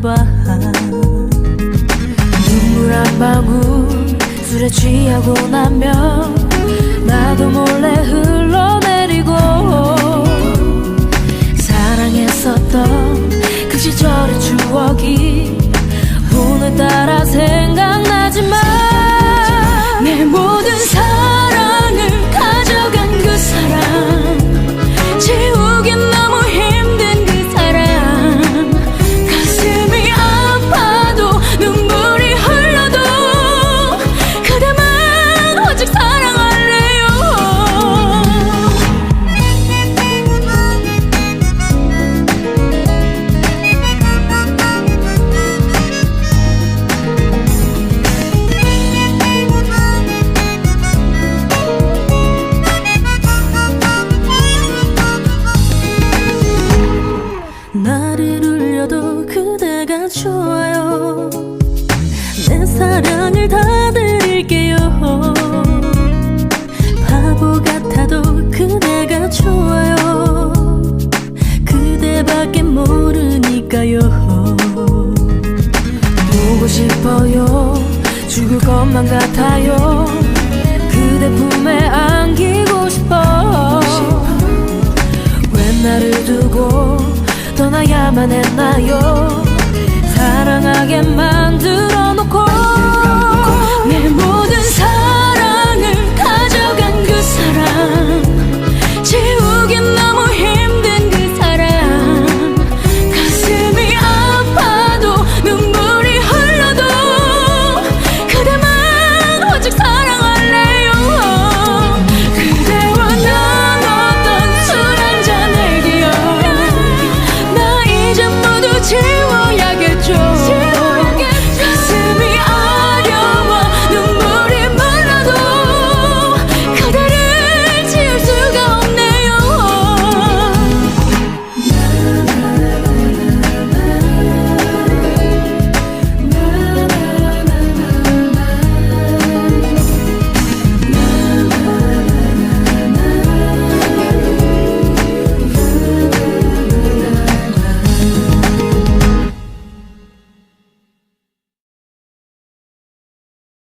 봐. 눈물 한 방울 술에 취하고 나면 나도 몰래 흘러내리고 좋아요. 내 사랑을 다 드릴게요. 바보 같아도 그대가 좋아요. 그대밖에 모르니까요. 보고 싶어요. 죽을 것만 같아요. 그대 품에 안기고 싶어. 왜 나를 두고 떠나야만 했나요 사랑하게 만들어